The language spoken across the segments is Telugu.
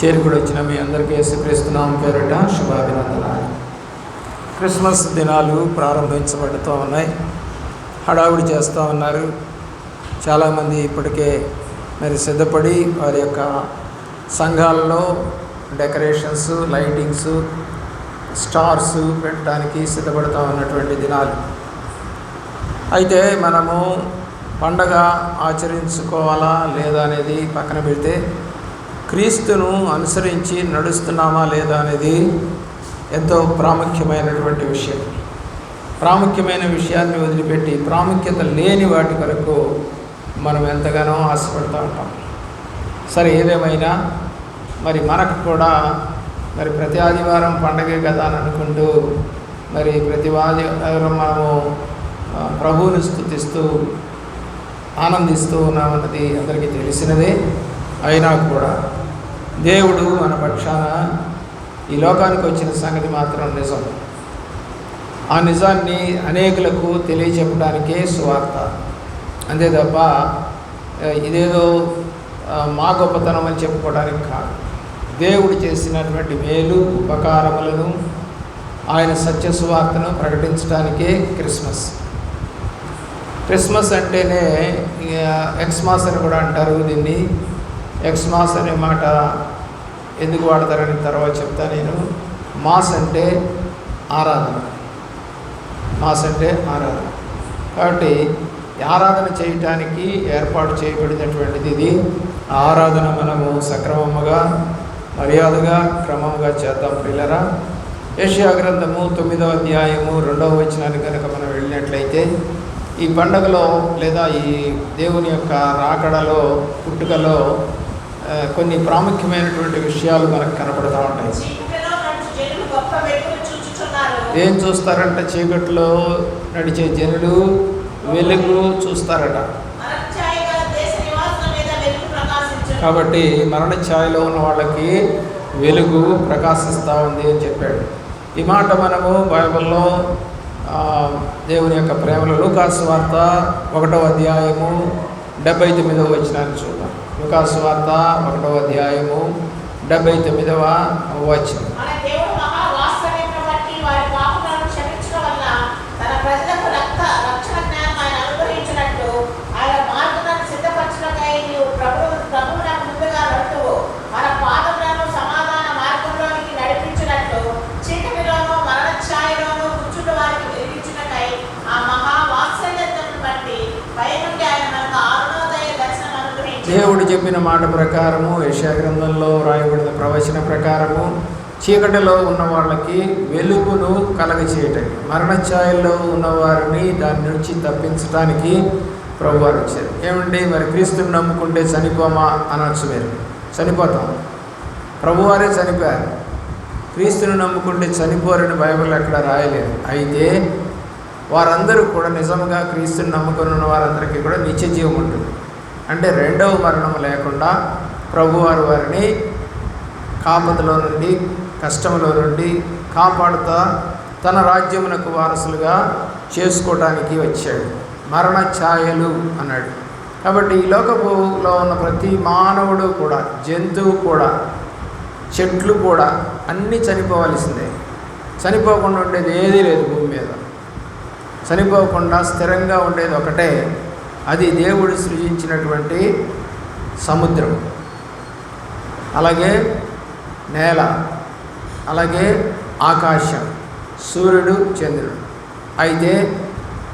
చేరుకుడి వచ్చిన మీ అందరికీ యేసుక్రీస్తున్నాం పేరిట శుభాభినందనాలు. క్రిస్మస్ దినాలు ప్రారంభించబడుతూ ఉన్నాయి. హడావుడి చేస్తూ ఉన్నారు. చాలామంది ఇప్పటికే మరి సిద్ధపడి వారి యొక్క సంఘాలలో డెకరేషన్స్ లైటింగ్స్ స్టార్స్ పెట్టడానికి సిద్ధపడుతూ ఉన్నటువంటి దినాలు. అయితే మనము పండగ ఆచరించుకోవాలా లేదా అనేది పక్కన పెడితే క్రీస్తును అనుసరించి నడుస్తున్నామా లేదా అనేది ఎంతో ప్రాముఖ్యమైనటువంటి విషయం. ప్రాముఖ్యమైన విషయాన్ని వదిలిపెట్టి ప్రాముఖ్యత లేని వాటి కొరకు మనం ఎంతగానో ఆశపడుతూ ఉంటాం. సరే ఏదేమైనా మరి మనకు కూడా మరి ప్రతి ఆదివారం పండగే కదా అని అనుకుంటూ మరి ప్రతి ఆదివారం మనము ప్రభువుని స్థుతిస్తూ ఆనందిస్తూ ఉన్నామన్నది అందరికీ తెలిసినదే. అయినా కూడా దేవుడు మన పక్షాన ఈ లోకానికి వచ్చిన సంగతి మాత్రం నిజం. ఆ నిజాన్ని అనేకులకు తెలియచెప్పడానికే సువార్త. అంతే తప్ప ఇదేదో మా గొప్పతనం అని చెప్పుకోవడానికి కాదు. దేవుడు చేసినటువంటి మేలు ఉపకారములను ఆయన సత్య సువార్తను ప్రకటించడానికే క్రిస్మస్. క్రిస్మస్ అంటేనే ఎక్స్మాస్ అని కూడా అంటారు దీన్ని. ఎక్స్మాస్ అనే మాట ఎందుకు వాడతారని తర్వాత చెప్తా నేను. మాస్ అంటే ఆరాధన. మాస్ అంటే ఆరాధన. కాబట్టి ఆరాధన చేయటానికి ఏర్పాటు చేయబడినటువంటిది ఇది. ఆరాధన మనము సక్రమముగా మర్యాదగా క్రమంగా చేద్దాం పిల్లరా. ఏషియా గ్రంథము తొమ్మిదవ అధ్యాయము రెండవ వచనానికి కనుక మనం వెళ్ళినట్లయితే ఈ పండగలో లేదా ఈ దేవుని యొక్క రాకడలో పుట్టుకలో కొన్ని ప్రాముఖ్యమైనటువంటి విషయాలు మనకు కనపడుతూ ఉంటాయి. ఏం చూస్తారంట చీకట్లో నడిచే జనులు? వెలుగు చూస్తారట. కాబట్టి మరణ ఛాయలో ఉన్న వాళ్ళకి వెలుగు ప్రకాశిస్తూ ఉంది అని చెప్పాడు. ఈ మాట మనము బైబిల్లో దేవుని యొక్క ప్రేమలో లూకాసు వార్త ఒకటవ అధ్యాయము డెబ్బై తొమ్మిదవ వచ్చినాన్ని చూడండి లూకాసు వార్త ఒకటవ అధ్యాయము డెబ్బై తొమ్మిదవ వచనం మన దేవుడు మహా వాత్సల్యమును బట్టి వారి పాపములను క్షమించడం వలన తన ప్రజలకు రక్త రక్షణ జ్ఞానం ఆయన అనుగ్రహించినట్లు ఆయన మార్గాన్ని సిద్ధపరచుటకై నీవు ప్రభువు ప్రభువునకు ముందుగా నడుతువు మన పాదములను సమాధాన మార్గంలోనికి నడిపించినట్లు చీకటిలోనూ మరణ ఛాయలోనూ కూర్చున్న వారికి వెలిగించుటకై ఆ మహా వాత్సల్యతను బట్టి పై నుండి ఆయన మనకు అరుణోదయ దర్శనం అనుగ్రహించాడు దేవుడు చెప్పిన మాట ప్రకారము యశాగ్రంథంలో గ్రంథంలో ప్రవచన ప్రకారము చీకటిలో ఉన్న వాళ్ళకి వెలుగును కలగచేయటం మరణ ఛాయల్లో ఉన్నవారిని దాని నుంచి తప్పించడానికి ప్రభువారు వచ్చారు. ఏమండి? మరి క్రీస్తుని నమ్ముకుంటే చనిపోమా అనొచ్చు మీరు. చనిపోతాం. ప్రభువారే చనిపోయారు. క్రీస్తుని నమ్ముకుంటే చనిపోరని బైబిల్ ఎక్కడ రాయలేదు. అయితే వారందరూ కూడా నిజంగా క్రీస్తుని నమ్ముకుని ఉన్న వారందరికీ కూడా నిత్య జీవం ఉంటుంది. అంటే రెండవ మరణం లేకుండా ప్రభువారు వారిని కాపదలో నుండి కష్టంలో నుండి కాపాడుతా తన రాజ్యమునకు వారసులుగా చేసుకోవడానికి వచ్చాడు. మరణ ఛాయలు అన్నాడు. కాబట్టి ఈ లోకపులో ఉన్న ప్రతి మానవుడు కూడా జంతువు కూడా చెట్లు కూడా అన్నీ చనిపోవలసిందే. చనిపోకుండా ఉండేది ఏదీ లేదు భూమి మీద. చనిపోకుండా స్థిరంగా ఉండేది ఒకటే. అది దేవుడు సృజించినటువంటి సముద్రం. అలాగే నేల అలాగే ఆకాశం సూర్యుడు చంద్రుడు. అయితే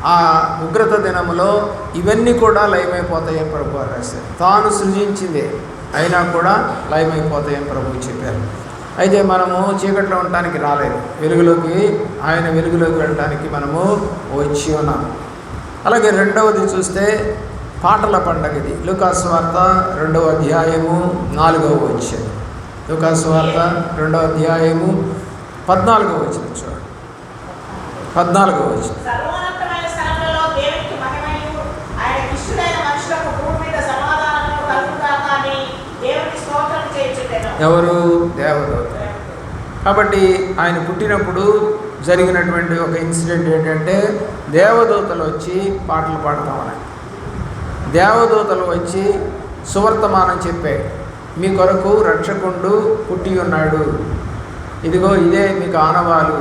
ఆ ఉగ్రత దినములో ఇవన్నీ కూడా లయమైపోతాయని ప్రభు వారు రాశారు. తాను సృజించిందే అయినా కూడా లయమైపోతాయని ప్రభు చెప్పారు. అయితే మనము చీకట్లో ఉండటానికి రాలేదు. వెలుగులోకి ఆయన వెలుగులోకి వెళ్ళడానికి మనము వచ్చి ఉన్నాము. అలాగే రెండవది చూస్తే పాటల పండగ ఇది. లుకాసు వార్త రెండవ అధ్యాయము నాలుగవ వచ్చాడు లుకాసు వార్త రెండవ అధ్యాయము పద్నాలుగవ వచ్చిన చూడండి. పద్నాలుగవ వచ్చిన. ఎవరు? దేవదూత కాబట్టి ఆయన పుట్టినప్పుడు జరిగినటువంటి ఒక ఇన్సిడెంట్ ఏంటంటే దేవదూతలు వచ్చి పాటలు పాడతామని. దేవదూతలు వచ్చి సువర్తమానం చెప్పే మీ కొరకు రక్షకుండు పుట్టి ఉన్నాడు. ఇదిగో ఇదే మీకు ఆనవాలు.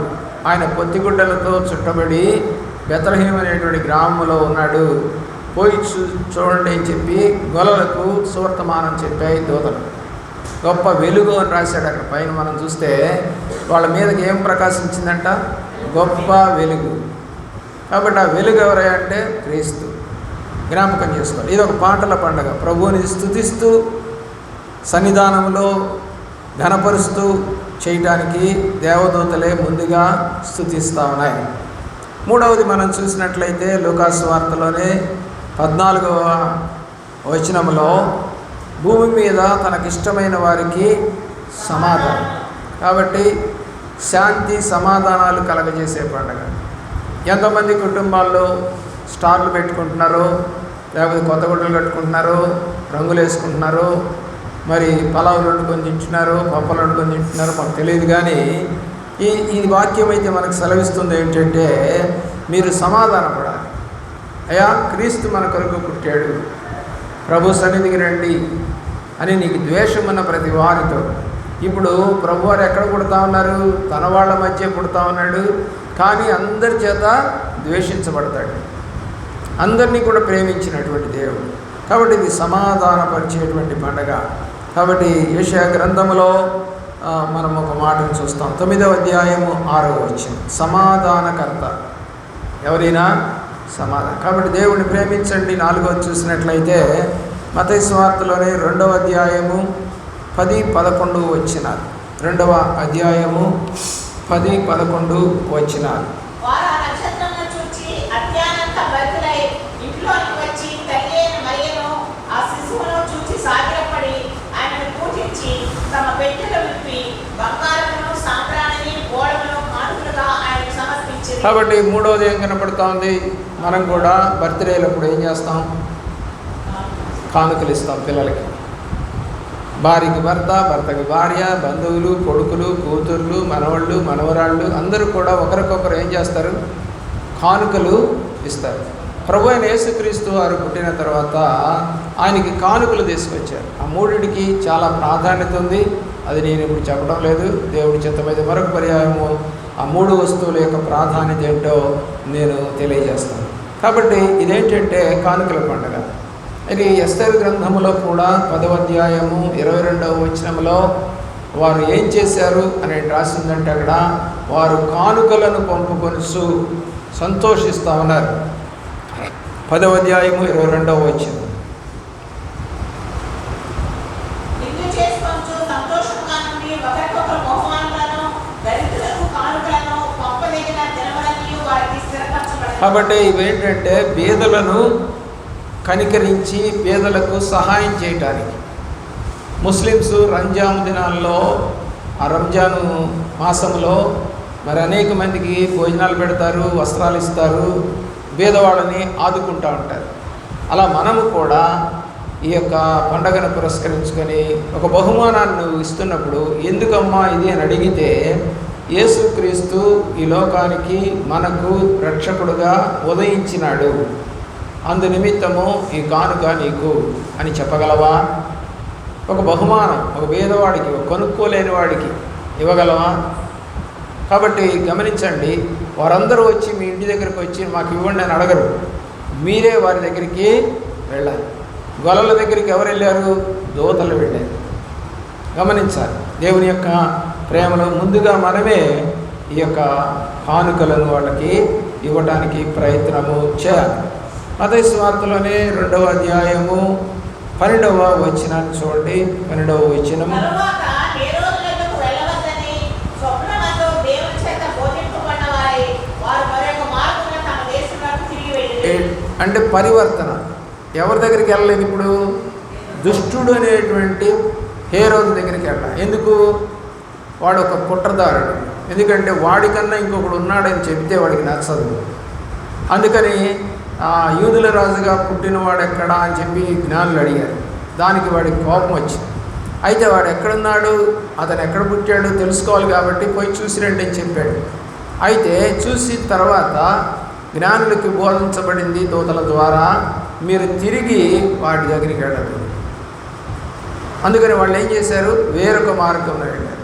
ఆయన పొత్తిగుడ్డలతో చుట్టబడి బెతలహీం అనేటువంటి గ్రామంలో ఉన్నాడు. పోయి చూ చూడండి అని చెప్పి గొలలకు సువర్తమానం చెప్పాయి దూతలు. గొప్ప వెలుగు అని రాశాడు అక్కడ. పైన మనం చూస్తే వాళ్ళ మీదకి ఏం ప్రకాశించిందంట? గొప్ప వెలుగు. కాబట్టి ఆ వెలుగు ఎవరయ్యా అంటే క్రీస్తు. జ్ఞాపకం చేసుకోవాలి. ఇది ఒక పాటల పండగ. ప్రభువుని స్థుతిస్తూ సన్నిధానంలో ఘనపరుస్తూ చేయటానికి దేవదూతలే ముందుగా స్థుతిస్తూ ఉన్నాయి. మూడవది మనం చూసినట్లయితే లూకాసు వార్తలోనే పద్నాలుగవ వచనంలో భూమి మీద తనకిష్టమైన వారికి సమాధానం. కాబట్టి శాంతి సమాధానాలు కలగజేసే పండుగ. ఎంతమంది కుటుంబాల్లో స్టార్లు పెట్టుకుంటున్నారో లేకపోతే కొత్త గుడ్డలు కట్టుకుంటున్నారో రంగులు వేసుకుంటున్నారో మరి పలావులు వండుకొని తింటున్నారు పప్పలు వండుకొని తింటున్నారు మాకు తెలియదు కానీ ఈ ఈ వాక్యం అయితే మనకు సెలవిస్తుంది ఏంటంటే మీరు సమాధానపడాలి. అయ్యా క్రీస్తు మన కొరకు పుట్టాడు. ప్రభు సన్నిధికి రండి అని నీకు ద్వేషం ఉన్న ప్రతి వారితో ఇప్పుడు ప్రభు వారు ఎక్కడ పుడతా ఉన్నారు? తన వాళ్ళ మధ్య పుడతా ఉన్నాడు. కానీ అందరి చేత ద్వేషించబడతాడు. అందరినీ కూడా ప్రేమించినటువంటి దేవుడు. కాబట్టి ఇది సమాధానపరిచేటువంటి పండగ. కాబట్టి ఏషియా గ్రంథములో మనం ఒక మాటను చూస్తాం. తొమ్మిదవ అధ్యాయము ఆరో వచ్చిన సమాధానకర్త. ఎవరైనా సమాధానం కాబట్టి దేవుడిని ప్రేమించండి. నాలుగవ చూసినట్లయితే మత స్వార్థలోనే రెండవ అధ్యాయము పది పదకొండు వచ్చినారు. రెండవ అధ్యాయము పది పదకొండు వచ్చినారు. కాబట్టి మూడవది ఏం కనపడుతూ ఉంది మనం కూడా బర్త్డేలప్పుడు ఏం చేస్తాం? కానుకలు ఇస్తాం పిల్లలకి. భార్యకి భర్త భర్తకి భార్య బంధువులు కొడుకులు కూతుర్లు మనవళ్ళు మనవరాళ్ళు అందరూ కూడా ఒకరికొకరు ఏం చేస్తారు? కానుకలు ఇస్తారు. ప్రభు అయిన యేసుక్రీస్తు వారు పుట్టిన తర్వాత ఆయనకి కానుకలు తీసుకొచ్చారు. ఆ మూడిటికి చాలా ప్రాధాన్యత ఉంది. అది నేను ఇప్పుడు చెప్పడం లేదు. దేవుడి చిత్తమైతే మరొక పర్యాయము ఆ మూడు వస్తువుల యొక్క ప్రాధాన్యత ఏంటో నేను తెలియజేస్తాను. కాబట్టి ఇదేంటంటే కానుకల పండుగ. ఇది ఎస్తర్ గ్రంథములో కూడా పదవ అధ్యాయము ఇరవై రెండవ వచనంలో వారు ఏం చేశారు అని రాసిందంటే అక్కడ వారు కానుకలను పంపుకొనుసు సంతోషిస్తూ ఉన్నారు. పదవ అధ్యాయము ఇరవై రెండవ స్థిరపరచబడదు కాబట్టి ఇవేంటంటే బీదలను కనికరించి పేదలకు సహాయం చేయటానికి. ముస్లిమ్స్ రంజాన్ దినాల్లో ఆ రంజాను మాసంలో మరి అనేక మందికి భోజనాలు పెడతారు వస్త్రాలు ఇస్తారు బీదవాళ్ళని ఆదుకుంటూ ఉంటారు. అలా మనము కూడా ఈ యొక్క పండగను పురస్కరించుకొని ఒక బహుమానాన్ని ఇస్తున్నప్పుడు ఎందుకమ్మా ఇది అని అడిగితే యేసుక్రీస్తు ఈ లోకానికి మనకు రక్షకుడుగా ఉదయించినాడు. అందు నిమిత్తము ఈ కానుక నీకు అని చెప్పగలవా? ఒక బహుమానం ఒక పేదవాడికి ఒక కొనుక్కోలేని వాడికి ఇవ్వగలవా? కాబట్టి గమనించండి వారందరూ వచ్చి మీ ఇంటి దగ్గరికి వచ్చి మాకు ఇవ్వండి అని అడగరు. మీరే వారి దగ్గరికి వెళ్ళాలి. గొలల దగ్గరికి ఎవరు వెళ్ళారు? దూతలు వెళ్ళారు. గమనించాలి దేవుని యొక్క ప్రేమలో ముందుగా మనమే ఈ యొక్క కానుకలను వాళ్ళకి ఇవ్వడానికి ప్రయత్నము చేయాలి. మత స్వార్థలోనే రెండవ అధ్యాయము పన్నెండవ వచనాన్ని చూడండి. పన్నెండవ వచనము అంటే పరివర్తన. ఎవరి దగ్గరికి వెళ్ళలేదు ఇప్పుడు? దుష్టుడు అనేటువంటి హేరోదు దగ్గరికి వెళ్ళాలి ఎందుకు? వాడు ఒక కుట్రదారుడు. ఎందుకంటే వాడికన్నా ఇంకొకడు ఉన్నాడని చెప్తే వాడికి నచ్చదు. అందుకని యూదుల రాజుగా పుట్టినవాడు ఎక్కడా అని చెప్పి జ్ఞానులు అడిగారు. దానికి వాడికి కోపం వచ్చింది. అయితే వాడు ఎక్కడున్నాడు? అతను ఎక్కడ పుట్టాడు తెలుసుకోవాలి కాబట్టి పోయి చూసి రండి అని చెప్పాడు. అయితే చూసి తర్వాత జ్ఞానులకి బోధించబడింది దూతల ద్వారా మీరు తిరిగి వాటి దగ్గరికి వెళ్ళదు అందుకని వాళ్ళు ఏం చేశారు? వేరొక మార్గంలో వెళ్ళారు.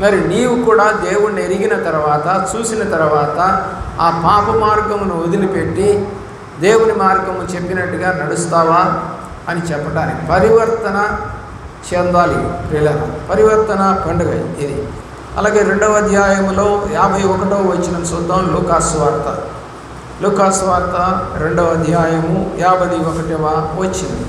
మరి నీవు కూడా దేవుణ్ణి ఎరిగిన తర్వాత చూసిన తర్వాత ఆ పాప మార్గమును వదిలిపెట్టి దేవుని మార్గము చెప్పినట్టుగా నడుస్తావా అని చెప్పడానికి పరివర్తన చెందాలి ప్రియుల పరివర్తన పండుగ ఇది. అలాగే రెండవ అధ్యాయములో యాభై ఒకటో వచ్చిన చూద్దాం లూకాసు వార్త. లూకాసు వార్త రెండవ అధ్యాయము యాభై ఒకటవ వచ్చింది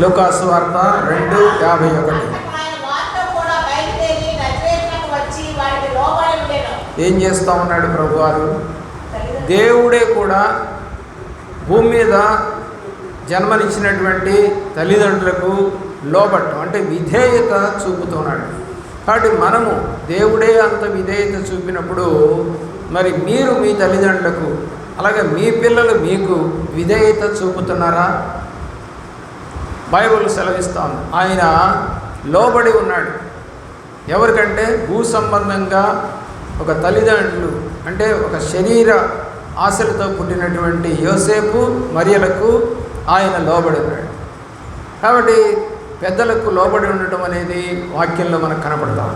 లూకాసు వార్త రెండు యాభై ఒకటి అంతకు ఆయన వారితో కూడా బయలుదేరి నజరేతునకు వచ్చి వారికి లోబడి ఉండెను. ఏం చేస్తూ ఉన్నాడు ప్రభువారు? దేవుడే కూడా భూమి మీద జన్మనిచ్చినటువంటి తల్లిదండ్రులకు లోబట్టం అంటే విధేయత చూపుతున్నాడు కాబట్టి మనము దేవుడే అంత విధేయత చూపినప్పుడు మరి మీరు మీ తల్లిదండ్రులకు అలాగే మీ పిల్లలు మీకు విధేయత చూపుతున్నారా? బైబిల్ సెలవిస్తాం ఆయన లోబడి ఉన్నాడు. ఎవరికంటే భూ సంబంధంగా ఒక తల్లిదండ్రులు అంటే ఒక శరీర ఆశలతో పుట్టినటువంటి యోసేపు మరియలకు ఆయన లోబడి ఉన్నాడు కాబట్టి పెద్దలకు లోబడి ఉండటం అనేది వాక్యంలో మనకు కనపడతాం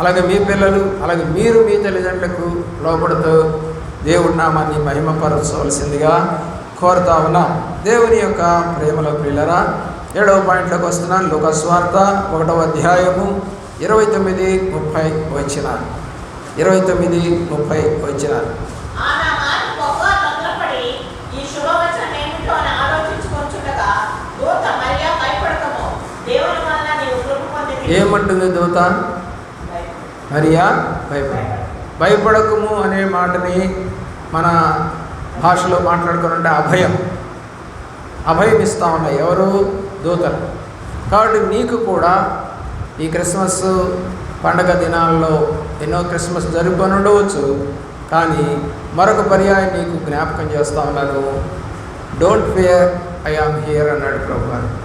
అలాగే మీ పిల్లలు అలాగే మీరు మీ తల్లిదండ్రులకు లోబడుతూ దేవుడి నామాన్ని మహిమపరచవలసిందిగా కోరుతా ఉన్నాం. దేవుని యొక్క ప్రేమల ప్రియులరా ఏడవ పాయింట్లోకి వస్తున్నాను. లోక స్వార్థ ఒకటవ అధ్యాయము ఇరవై తొమ్మిది ముప్పై వచ్చిన ఇరవై తొమ్మిది ముప్పై వచ్చిన. ఏమంటుంది దూత? మరియా భయపడ. భయపడకము అనే మాటని మన భాషలో మాట్లాడుకోనంటే అభయం. అభయం ఇస్తా ఉన్నాయి ఎవరు? దూతలు. కాబట్టి నీకు కూడా ఈ క్రిస్మస్ పండగ దినాల్లో ఎన్నో క్రిస్మస్ జరుపుకొని ఉండవచ్చు కానీ మరొక పర్యాయం నీకు జ్ఞాపకం చేస్తా ఉన్నాను. Don't fear I am here అన్నాడు ప్రభు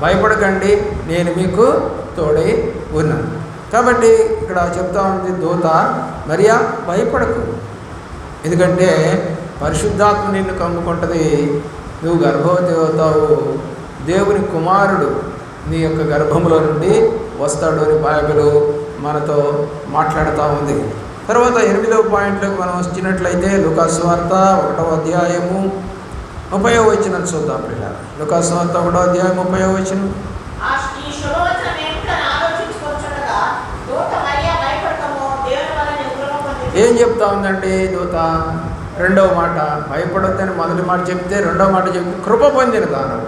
భయపడకండి నేను మీకు తోడై ఉన్నాను. కాబట్టి ఇక్కడ చెప్తా ఉంది దూత మరియా భయపడకు. ఎందుకంటే పరిశుద్ధాత్మ నిన్ను కమ్ముకుంటుంది. నువ్వు గర్భవతి అవుతావు. దేవుని కుమారుడు నీ యొక్క గర్భంలో నుండి వస్తాడు అని బైబిల్ మనతో మాట్లాడుతూ ఉంది. తర్వాత ఎనిమిదవ పాయింట్లోకి మనం వచ్చినట్లయితే లుకాసు వార్త ఒకటవ అధ్యాయము ముప్పై వచ్చిన చూద్దాం పిల్ల లుకాసు వార్త ఒకటో అధ్యాయం ముప్పై వచ్చిన. ఏం చెప్తా ఉందండి దూత? రెండవ మాట భయపడొద్దని మొదటి మాట చెప్తే రెండవ మాట చెప్తే కృప పొందిన దానం.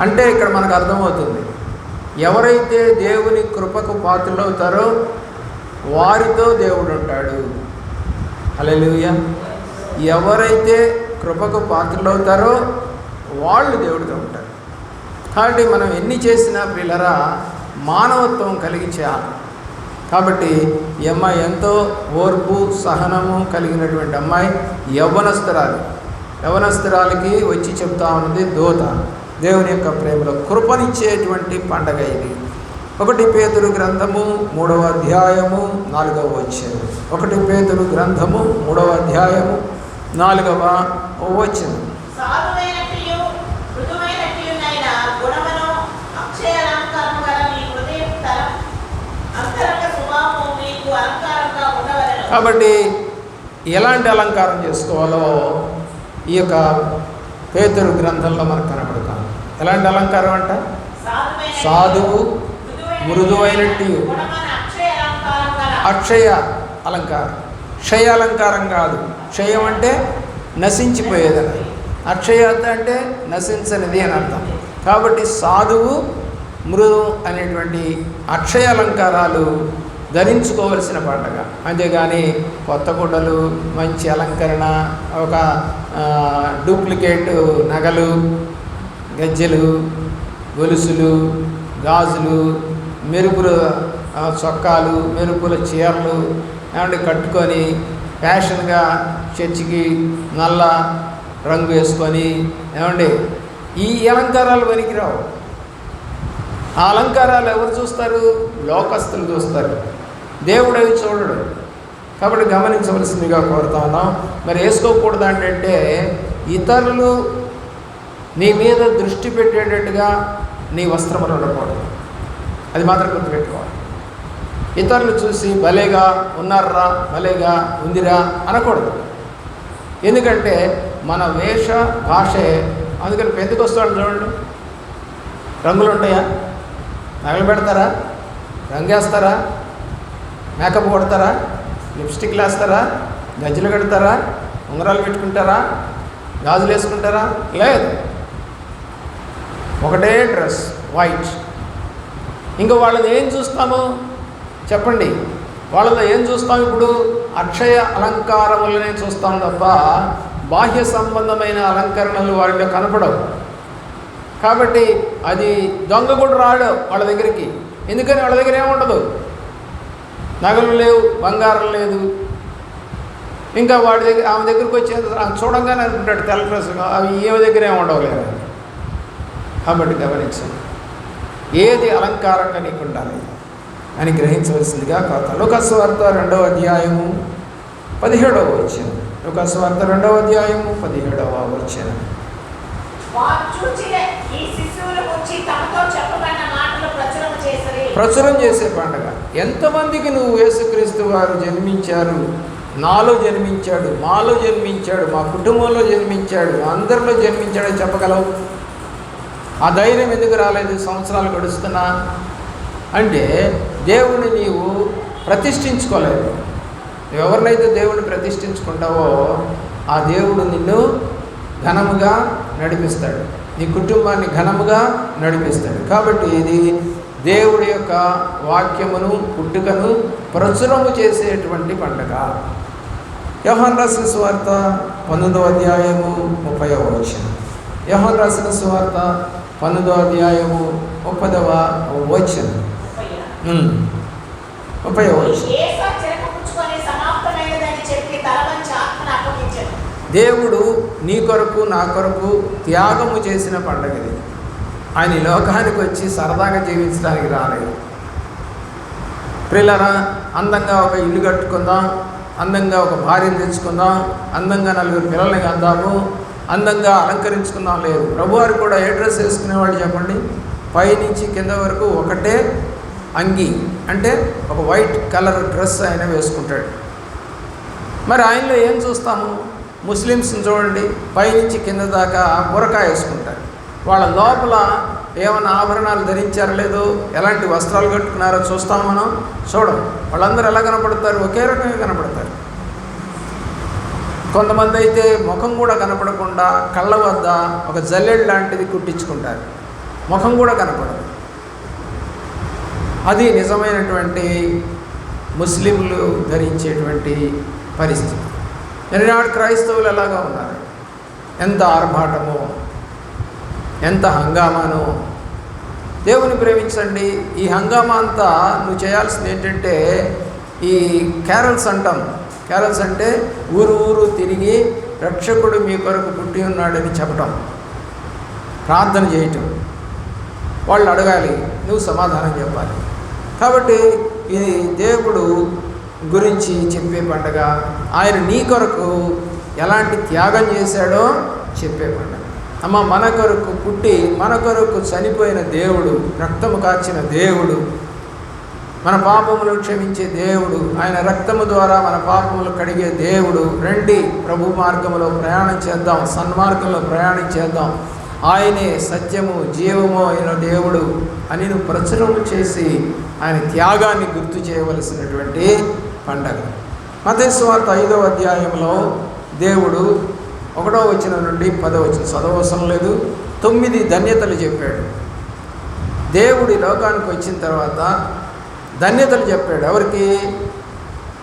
అంటే ఇక్కడ మనకు అర్థమవుతుంది ఎవరైతే దేవుని కృపకు పాత్రలు అవుతారో వారితో దేవుడు ఉంటాడు అలెలుయ ఎవరైతే కృపకు పాత్రలు అవుతారో వాళ్ళు దేవుడితో ఉంటారు. కాబట్టి మనం ఎన్ని చేసినా పిల్లరా మానవత్వం కలిగించాలి కాబట్టి ఈ అమ్మాయి ఎంతో ఓర్పు సహనము కలిగినటువంటి అమ్మాయి యవ్వనస్తురాలు యవ్వనస్తురాలకి వచ్చి చెప్తా ఉన్నది దోత. దేవుని యొక్క ప్రేమలో కృపనిచ్చేటువంటి పండగ ఇది. ఒకటి పేతురు గ్రంథము మూడవ అధ్యాయము నాలుగవ వచ్చేది ఒకటి పేతురు గ్రంథము మూడవ అధ్యాయము నాలుగవ వచ్చింది సాధువైనట్టియు మృదువైనట్టియునైన గుణమును అక్షయ అలంకారము గల నీ హృదయం తలం అంతరంగ స్వభావము మీకు అలంకారంగా ఉండవలెను. కాబట్టి ఎలాంటి అలంకారం చేసుకోవాలో ఈ యొక్క పేతురు గ్రంథంలో మనకు కనపడతాం ఎలాంటి అలంకారం అంట? సాధువు, మృదువైనట్టు. అక్షయ అక్షయ అలంకారం. క్షయ అలంకారం కాదు. క్షయం అంటే నశించిపోయేదని అక్షయత అంటే నశించనిది అని అర్థం. కాబట్టి సాధువు మృదు అనేటువంటి అక్షయ అలంకారాలు ధరించుకోవలసిన పండగ. అంతేగాని కొత్త గుడ్డలు మంచి అలంకరణ ఒక డూప్లికేట్ నగలు గజ్జెలు గొలుసులు గాజులు మెరుపుల చొక్కాలు మెరుపుల చీరలు ఏమంటే కట్టుకొని ఫ్యాషన్గా చర్చికి నల్ల రంగు వేసుకొని ఏమండి ఈ అలంకారాలు పనికిరావు. ఆ అలంకారాలు ఎవరు చూస్తారు? లోకస్తులు చూస్తారు. దేవుడు అవి చూడడు. కాబట్టి గమనించవలసిందిగా కోరుతా ఉన్నాం మరి వేసుకోకూడదు అంటే ఇతరులు నీ మీద దృష్టి పెట్టేటట్టుగా నీ వస్త్రములు ఉండకూడదు. అది మాత్రం గుర్తుపెట్టుకోవాలి. ఇతరులు చూసి భలేగా ఉన్నారా భలేగా ఉందిరా అనకూడదు. ఎందుకంటే మన వేష భాషే అందుకని పెందుకు వస్తాడు చూడండి. రంగులు ఉంటాయా? నగలు పెడతారా? రంగేస్తారా? మేకప్ కొడతారా? లిప్స్టిక్లు వేస్తారా? గజ్జలు కడతారా? ఉంగరాలు పెట్టుకుంటారా? గాజులు వేసుకుంటారా? లేదు. ఒకటే డ్రెస్ వైట్ ఇంకా వాళ్ళని ఏం చూస్తాము? చెప్పండి. వాళ్ళలో ఏం చూస్తాం ఇప్పుడు? అక్షయ అలంకారములనే చూస్తాం తప్ప బాహ్య సంబంధమైన అలంకరణలు వారిలో కనపడవు. కాబట్టి అది దొంగ కూడా రాడు వాళ్ళ దగ్గరికి. ఎందుకని? వాళ్ళ దగ్గర ఏముండదు? నగలు లేవు బంగారం లేదు. ఇంకా వాడి దగ్గర ఆమె దగ్గరికి వచ్చే చూడంగానే అనుకుంటాడు తెల్ల డ్రెస్ అవి ఏమి దగ్గర ఏమి ఉండవు లేదు? కాబట్టి గమనించండి ఏది అలంకారంగా నీకు ఉండాలి అని గ్రహించవలసిందిగా కొత్త లోకస్వార్త రెండవ అధ్యాయము పదిహేడవ వచ్చిన లోకస్వార్త రెండవ అధ్యాయము పదిహేడవ వచ్చిన వారు చూచి ఈ శిశువుల గురించి తమతో చెప్పబడిన మాటలు ప్రచురం ప్రచురం చేసే పండగ. ఎంతమందికి నువ్వు యేసుక్రీస్తు వారు జన్మించారు? నాలో జన్మించాడు మాలో జన్మించాడు మా కుటుంబంలో జన్మించాడు అందరిలో జన్మించాడని చెప్పగలవు? ఆ ధైర్యం ఎందుకు రాలేదు? సంవత్సరాలు గడుస్తున్నా అంటే దేవుణ్ణి నీవు ప్రతిష్ఠించుకోలేదు. నువ్వు ఎవరినైతే దేవుణ్ణి ప్రతిష్ఠించుకుంటావో ఆ దేవుడు నిన్ను ఘనముగా నడిపిస్తాడు. నీ కుటుంబాన్ని ఘనముగా నడిపిస్తాడు. కాబట్టి ఇది దేవుడి యొక్క వాక్యమును పుట్టుకను ప్రచురము చేసేటువంటి పండగ. యోహాన్ రాసిన సువార్త పంతొమ్మిదవ అధ్యాయము ముప్పై వచ్చిన యోహాన్ రాసిన సువార్త పంతొమ్మిదవ అధ్యాయము ముప్పదవ వచ్చిన ముప్పై దేవుడు నీ కొరకు నా కొరకు త్యాగము చేసిన పండగ ఇది ఆయన లోకానికి వచ్చి సరదాగా జీవించడానికి రాలేదు. ప్రిల్లరా అందంగా ఒక ఇల్లు కట్టుకుందాం అందంగా ఒక భార్యను తెచ్చుకుందాం అందంగా నలుగురు పిల్లల్ని అందాము అందంగా అలంకరించుకుందాం లేదు. ప్రభువారు కూడా ఏ డ్రెస్ వేసుకునేవాళ్ళు చెప్పండి? పైనుంచి కింద వరకు ఒకటే అంగి అంటే ఒక వైట్ కలర్ డ్రెస్ ఆయన వేసుకుంటాడు. మరి ఆయనలో ఏం చూస్తాము? ముస్లిమ్స్ని చూడండి పైనుంచి కింద దాకా బురకా వేసుకుంటారు వాళ్ళ లోపల ఏమైనా ఆభరణాలు ధరించారో లేదో ఎలాంటి వస్త్రాలు కట్టుకున్నారో చూస్తాం మనం. చూడం. వాళ్ళందరూ ఎలా కనపడతారు? ఒకే రకంగా కనపడతారు. కొంతమంది అయితే ముఖం కూడా కనపడకుండా కళ్ళ వద్ద ఒక జల్లెడు లాంటిది కుట్టించుకుంటారు. ముఖం కూడా కనపడదు. అది నిజమైనటువంటి ముస్లింలు ధరించేటువంటి పరిస్థితి. ఈనాడు క్రైస్తవులు ఎలాగా ఉన్నారు? ఎంత ఆర్భాటమో. ఎంత హంగామానో. దేవుని ప్రేమించండి. ఈ హంగామా అంతా నువ్వు చేయాల్సింది ఏంటంటే ఈ క్యారల్స్ అంటాం. క్యారల్స్ అంటే ఊరు ఊరు తిరిగి రక్షకుడు మీ కొరకు పుట్టి ఉన్నాడని చెప్పటం. ప్రార్థన చేయటం. వాళ్ళు అడగాలి నువ్వు సమాధానం చెప్పాలి. కాబట్టి ఇది దేవుడు గురించి చెప్పే పండగ ఆయన నీ కొరకు ఎలాంటి త్యాగం చేశాడో చెప్పే పండుగ. అమ్మ మన కొరకు పుట్టి మన కొరకు చనిపోయిన దేవుడు రక్తము కాచిన దేవుడు మన పాపములు క్షమించే దేవుడు ఆయన రక్తము ద్వారా మన పాపములు కడిగే దేవుడు. రండి ప్రభు మార్గంలో ప్రయాణం చేద్దాం సన్మార్గంలో ప్రయాణం చేద్దాం. ఆయనే సత్యము జీవము అయిన దేవుడు అని నువ్వు ప్రచురం చేసి ఆయన త్యాగాన్ని గుర్తు చేయవలసినటువంటి పండగ. మతేశ్వార్త ఐదవ అధ్యాయంలో దేవుడు ఒకటో వచ్చిన నుండి పదో వచ్చిన చదవవసరం లేదు. తొమ్మిది ధన్యతలు చెప్పాడు. దేవుడి లోకానికి వచ్చిన తర్వాత ధన్యతలు చెప్పాడు. ఎవరికి?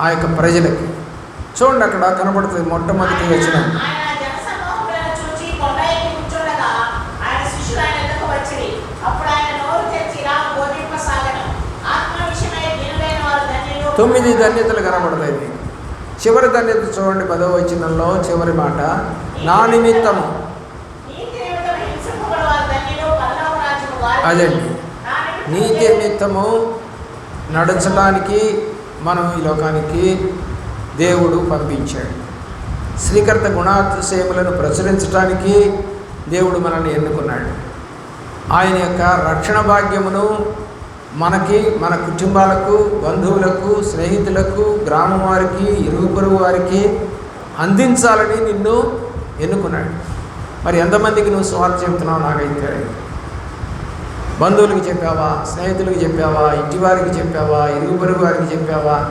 ఆ యొక్క ప్రజలకి. చూడండి అక్కడ కనబడుతుంది మొట్టమొదటి వచ్చిన తొమ్మిది ధన్యతలు కనబడతాయి మీకు. చివరి దాన్ని చూడండి పదవ వచనంలో చివరి మాట. నా నిమిత్తము. నిమిత్తం అదండి. నీతి నిమిత్తము నడచడానికి మనం ఈ లోకానికి దేవుడు పంపించాడు. శ్రీకర్త గుణాతిశయములను ప్రచురించడానికి దేవుడు మనల్ని ఎన్నుకున్నాడు. ఆయన యొక్క రక్షణ భాగ్యమును మనకి మన కుటుంబాలకు బంధువులకు స్నేహితులకు గ్రామం వారికి ఇరుగు పొరుగు వారికి అందించాలని నిన్ను ఎన్నుకున్నాడు. మరి ఎంతమందికి నువ్వు స్వార్థ చెబుతున్నావు? నాకైతే తెలియదు. బంధువులకి చెప్పావా? స్నేహితులకు చెప్పావా? ఇంటి వారికి చెప్పావా? ఇరుగు పొరుగు వారికి చెప్పావా?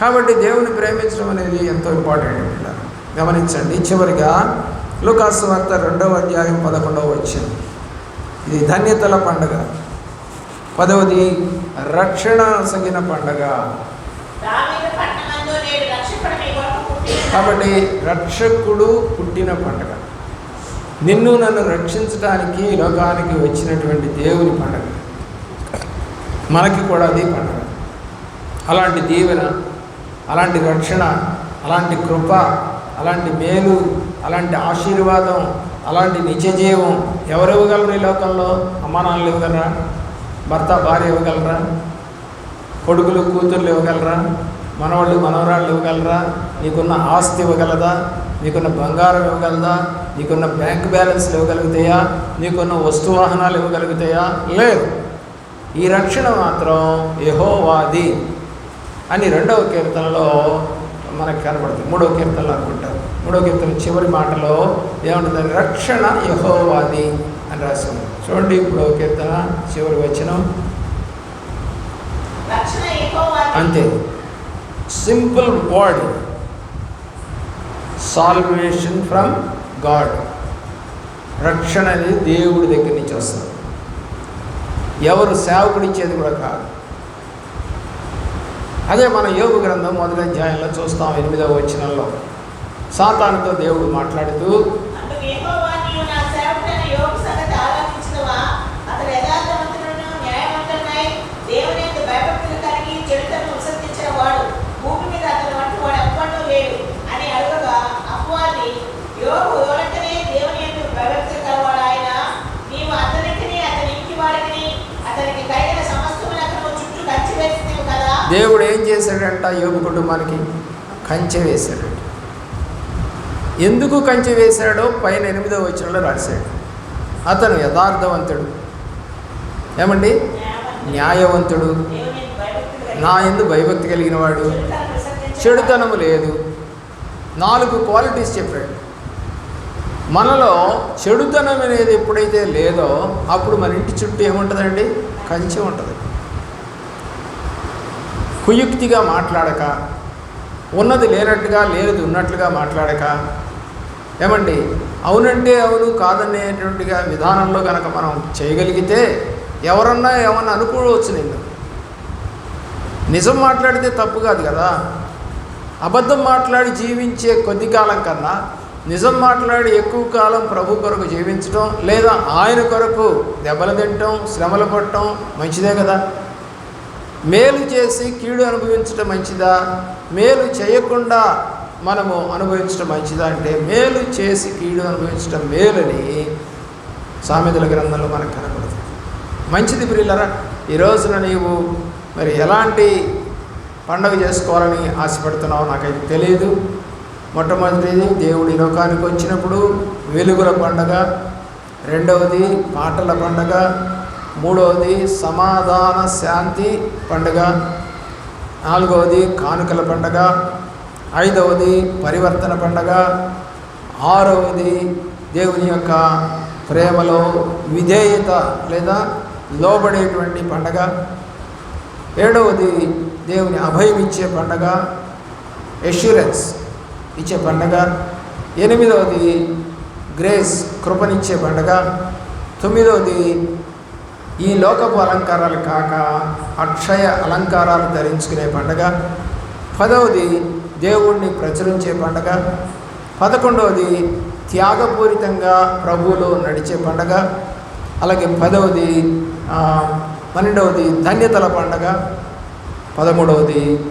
కాబట్టి దేవుని ప్రేమించడం అనేది ఎంతో ఇంపార్టెంట్ పిల్లలు గమనించండి చివరిగా లుకాసు వార్త రెండవ అధ్యాయం పదకొండవ వచ్చింది ఇది ధన్యతల పండుగ. పదవది రక్షణ సగిన పండగ. కాబట్టి రక్షకుడు పుట్టిన పండగ. నిన్ను నన్ను రక్షించడానికి లోకానికి వచ్చినటువంటి దేవుని పండగ. మనకి కూడా అది పండగ. అలాంటి దీవెన అలాంటి రక్షణ అలాంటి కృప అలాంటి మేలు అలాంటి ఆశీర్వాదం అలాంటి నిత్యజీవం ఎవరు ఇవ్వగలరు ఈ లోకంలో? అమ్మా నాన్నలు ఇవ్వగలరా? భర్త భార్య ఇవ్వగలరా? కొడుకులు కూతుర్లు ఇవ్వగలరా? మనవాళ్ళు మనవరాళ్ళు ఇవ్వగలరా? నీకున్న ఆస్తి ఇవ్వగలదా? నీకున్న బంగారం ఇవ్వగలదా? నీకున్న బ్యాంక్ బ్యాలెన్స్లు ఇవ్వగలుగుతాయా? నీకున్న వస్తు వాహనాలు ఇవ్వగలుగుతాయా? లేదు. ఈ రక్షణ మాత్రం యహోవాది అని రెండవ కీర్తనలో మనకు కనబడుతుంది. మూడవ కీర్తనలు అనుకుంటారు. మూడవ కీర్తన చివరి మాటలో ఏమంటుంది? రక్షణ యహోవాది అని రాసింది చూడండి ఇప్పుడు కీర్తన చివరి వచనం. అంతే. Simple word salvation from God రక్షణ అనేది దేవుడి దగ్గర నుంచి వస్తుంది. ఎవరు సేవకుడు ఇచ్చేది కూడా కాదు. అదే మన యోగ గ్రంథం మొదటి అధ్యాయంలో చూస్తాం ఎనిమిదవ వచనంలో. సాతానుతో దేవుడు మాట్లాడుతూ అందుకు యెహోవా నీవు నా సేవకుడైన యోబు సంగతి ఆలోచించినవా? అతడు యథార్థవంతుడును, న్యాయవంతుడునై, దేవుని యందు భయభక్తులు కలిగి చెడుతను విసర్జించిన వాడు. భూమి మీద అతని వంటి వాడు ఎవ్వడూ లేడు అని అడుగగా అపవాది, యోబు ఎవరంటనే దేవుని యందు భయభక్తులు కలవాడు ఆయన. నీవు అతనికిని, అతని ఇంటి వాడికిని, అతనికి కలిగిన సమస్తమునకును చుట్టూ కంచి వేసినవు కదా దేవుడు వేశాడంట యోగు కుటుంబానికి కంచె వేశాడు ఎందుకు కంచె వేశాడో పైన ఎనిమిదో వచనంలో రాశాడు. అతను యథార్థవంతుడు. ఏమండి? న్యాయవంతుడు, నా ఎందు భయభక్తి కలిగిన వాడు. చెడుతనము లేదు. నాలుగు క్వాలిటీస్ చెప్పాడు. మనలో చెడుతనం అనేది ఎప్పుడైతే లేదో అప్పుడు మన ఇంటి చుట్టూ ఏముంటుందండి? కంచె ఉంటుంది. కుయుక్తిగా మాట్లాడక ఉన్నది లేనట్టుగా లేనిది ఉన్నట్లుగా మాట్లాడక ఏమండి? అవునంటే అవును కాదనేటువంటిగా విధానంలో కనుక మనం చేయగలిగితే ఎవరన్నా ఏమన్నా అనుకోవచ్చు నిన్ను. నిజం మాట్లాడితే తప్పు కాదు కదా? అబద్ధం మాట్లాడి జీవించే కొద్ది కాలం కన్నా నిజం మాట్లాడి ఎక్కువ కాలం ప్రభు కొరకు జీవించడం లేదా ఆయన కొరకు దెబ్బలు తినటం శ్రమలు పడటం మంచిదే కదా? మేలు చేసి కీడు అనుభవించడం మంచిదా? మేలు చేయకుండా మనము అనుభవించడం మంచిదా అంటే మేలు చేసి కీడు అనుభవించడం మేలని సామెతల గ్రంథంలో మనకు కనబడుతుంది. మంచిది ప్రియులరా ఈ రోజున నీవు మరి ఎలాంటి పండగ చేసుకోవాలని ఆశపడుతున్నావు నాకైతే తెలియదు మొట్టమొదటిది దేవుడి లోకానికి వచ్చినప్పుడు వెలుగుల పండగ రెండవది పాటల పండగ మూడవది సమాధాన శాంతి పండుగ. నాలుగవది కానుకల పండగ. ఐదవది పరివర్తన పండగ. ఆరవది దేవుని యొక్క ప్రేమలో విధేయత లేదా లోబడేటువంటి పండగ. ఏడవది దేవుని అభయం ఇచ్చే పండగ. ఎష్యూరెన్స్ ఇచ్చే పండగ. ఎనిమిదవది గ్రేస్ కృపనిచ్చే పండగ. తొమ్మిదవది ఈ లోకపు అలంకారాలు కాక అక్షయ అలంకారాలు ధరించుకునే పండగ. పదవది దేవుణ్ణి ప్రచురించే పండగ. పదకొండవది త్యాగపూరితంగా ప్రభువులో నడిచే పండగ. అలాగే పదవది పన్నెండవది ధన్యతల పండగ. పదమూడవది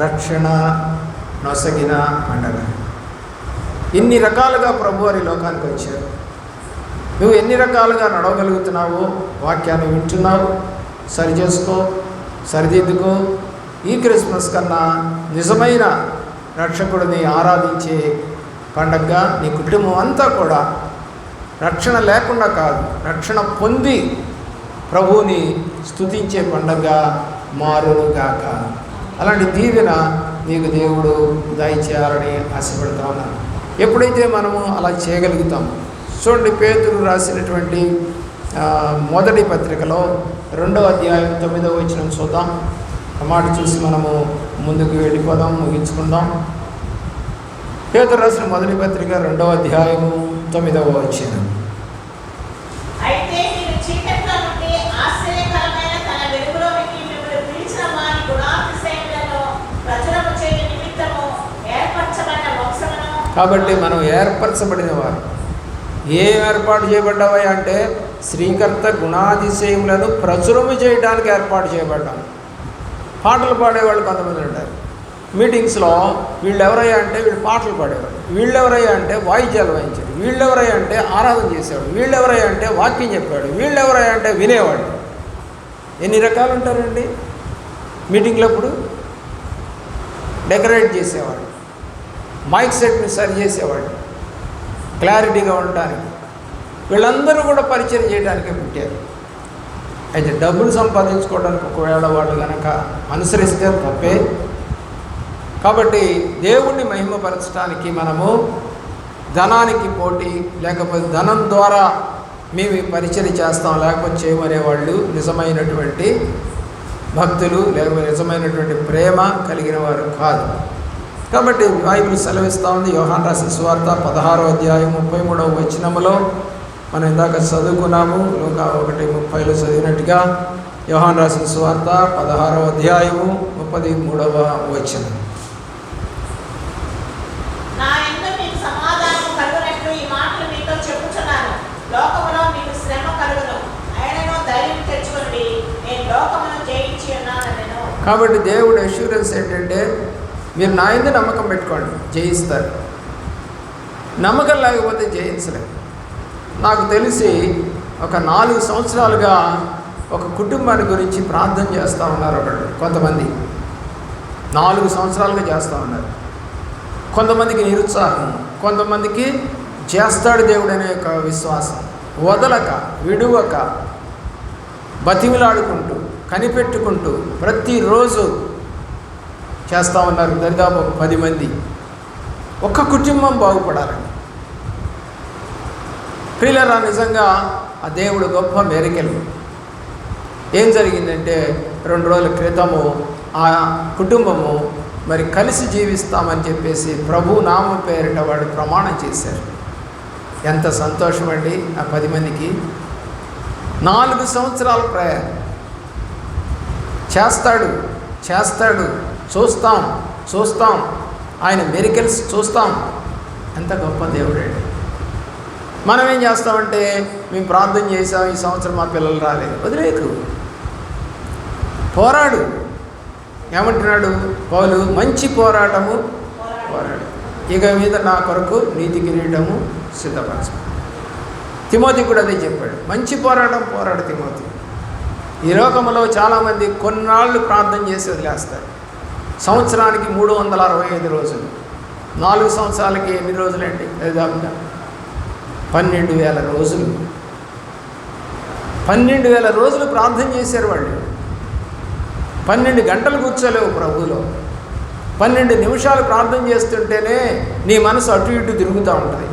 రక్షణ నొసగిన పండగ. ఇన్ని రకాలుగా ప్రభువారి లోకానికి వచ్చారు. నువ్వు ఎన్ని రకాలుగా నడవగలుగుతున్నావు వాక్యాన్ని వింటున్నావు సరి చేసుకో సరిదిద్దుకో. ఈ క్రిస్మస్ కన్నా నిజమైన రక్షకుడిని ఆరాధించే పండగగా నీ కుటుంబం అంతా కూడా రక్షణ లేకుండా కాదు రక్షణ పొంది ప్రభువుని స్తుతించే పండగ మారునుగాక అలాంటి దీవెన నీకు దేవుడు దయచేయాలని ఆశపడతా ఉన్నాను. ఎప్పుడైతే మనము అలా చేయగలుగుతాము చూడండి పేతురు రాసినటువంటి మొదటి పత్రికలో రెండవ అధ్యాయం తొమ్మిదవ వచ్చిన చూద్దాం. మాట చూసి మనము ముందుకు వెళ్ళిపోదాం ముగించుకుందాం. పేతురు రాసిన మొదటి పత్రిక రెండవ అధ్యాయము తొమ్మిదవ వచ్చిన కాబట్టి మనం ఏర్పరచబడిన వారు. ఏం ఏర్పాటు చేయబడ్డావా అంటే శ్రీకర్త గుణాతిశయములను ప్రచురము చేయడానికి ఏర్పాటు చేయబడ్డాం పాటలు పాడేవాళ్ళు కొంతమంది ఉంటారు. మీటింగ్స్లో వీళ్ళు ఎవరయ్యా అంటే వీళ్ళు పాటలు పాడేవాళ్ళు వీళ్ళు ఎవరయ్యా అంటే వాయిద్యాలు వాయించారు వీళ్ళు ఎవరయ్యా అంటే ఆరాధన చేసేవాడు. వీళ్ళు ఎవరయ్యా అంటే వాక్యం చెప్పాడు వీళ్ళు ఎవరయ్యా అంటే వినేవాడు. ఎన్ని రకాలు ఉంటారండి? మీటింగ్లప్పుడు డెకరేట్ చేసేవాడు మైక్ సెట్ని సరి చేసేవాడు క్లారిటీగా ఉండడానికి వీళ్ళందరూ కూడా పరిచయం చేయడానికే పుట్టారు. అయితే డబ్బులు సంపాదించుకోవడానికి ఒకవేళ వాళ్ళు కనుక అనుసరిస్తే తప్పే. కాబట్టి దేవుణ్ణి మహిమపరచడానికి మనము ధనానికి పోటీ లేకపోతే ధనం ద్వారా మేము పరిచయం చేస్తాం లేకపోతే చేయమనే వాళ్ళు నిజమైనటువంటి భక్తులు లేకపోతే నిజమైనటువంటి ప్రేమ కలిగిన వారు కాదు. కాబట్టి బైబిల్ సెలవిస్తూ ఉంది. యోహాన్ రాసిన సువార్త పదహారో అధ్యాయం ముప్పై మూడవ వచనములో మనం ఇందాక చదువుకున్నాము. లోక ఒకటి ముప్పైలో చదివినట్టుగా యోహాన్ రాసిన సువార్త పదహారవ అధ్యాయము ముప్పది మూడవ వచనం కాబట్టి దేవుడు అష్యూరెన్స్ ఏంటంటే మీరు నా ఎందు నమ్మకం పెట్టుకోండి. జయిస్తారు. నమ్మకం లేకపోతే జయించలేదు నాకు తెలిసి ఒక నాలుగు సంవత్సరాలుగా ఒక కుటుంబాన్ని గురించి ప్రార్థన చేస్తూ ఉన్నారు ఒకళ్ళు కొంతమంది. నాలుగు సంవత్సరాలుగా చేస్తూ ఉన్నారు. కొంతమందికి నిరుత్సాహం కొంతమందికి చేస్తాడు దేవుడు అనే యొక్క విశ్వాసం. వదలక విడువక బతిమిలాడుకుంటూ కనిపెట్టుకుంటూ ప్రతిరోజు చేస్తూ ఉన్నారు. దరిదాపు ఒక పది మంది. ఒక్క కుటుంబం బాగుపడాలండి. ప్రియులరా నిజంగా ఆ దేవుడు గొప్ప మేరకెలు. ఏం జరిగిందంటే రెండు రోజుల క్రితము ఆ కుటుంబము మరి కలిసి జీవిస్తామని చెప్పేసి ప్రభు నామ పేరిట వాడు ప్రమాణం చేశారు. ఎంత సంతోషం అండి ఆ పది మందికి. నాలుగు సంవత్సరాల ప్రయాణం. చేస్తాడు చేస్తాడు. చూస్తాం చూస్తాం. ఆయన మెరికల్స్ చూస్తాం. ఎంత గొప్ప దేవుడండి మనం ఏం చేస్తామంటే మేము ప్రార్థన చేసాం ఈ సంవత్సరం మా పిల్లలు రాలేదు. వదిలేదు. పోరాడు. ఏమంటున్నాడు? పౌలు మంచి పోరాటము పోరాడు. ఇక మీద నా కొరకు నీతి కిరీటము సిద్ధపరచు. తిమోతి కూడా అదే చెప్పాడు. మంచి పోరాటం పోరాడు తిమోతి. ఈ లోకంలో చాలామంది కొన్నాళ్ళు ప్రార్థన చేసి వదిలేస్తారు. సంవత్సరానికి మూడు వందల అరవై ఐదు రోజులు. నాలుగు సంవత్సరాలకి ఎన్ని రోజులండి? దాదాపుగా పన్నెండు వేల రోజులు. పన్నెండు వేల రోజులు ప్రార్థన చేశారు వాళ్ళు. పన్నెండు గంటలు కూర్చోలేవు ప్రభువులో. పన్నెండు నిమిషాలు ప్రార్థన చేస్తుంటేనే నీ మనసు అటు ఇటు తిరుగుతూ ఉంటుంది.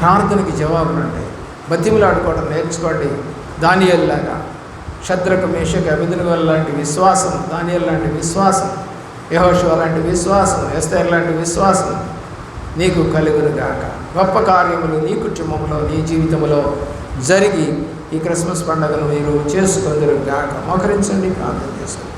ప్రార్థనకి జవాబులు ఉంటాయి. బతిమలాడుకోవడం నేర్చుకోండి. దానియల్లాగా. శత్రుకు మేషకు అభిధుని లాంటి విశ్వాసం దానియల్ లాంటి విశ్వాసం యహోశివ లాంటి విశ్వాసం ఎస్తేర్ లాంటి విశ్వాసం నీకు కలుగునుగాక. గొప్ప కార్యములు నీ కుటుంబంలో నీ జీవితంలో జరిగి ఈ క్రిస్మస్ పండుగను మీరు చేసుకుందరు గాక మోకరించండి ప్రార్థన చేసుకోండి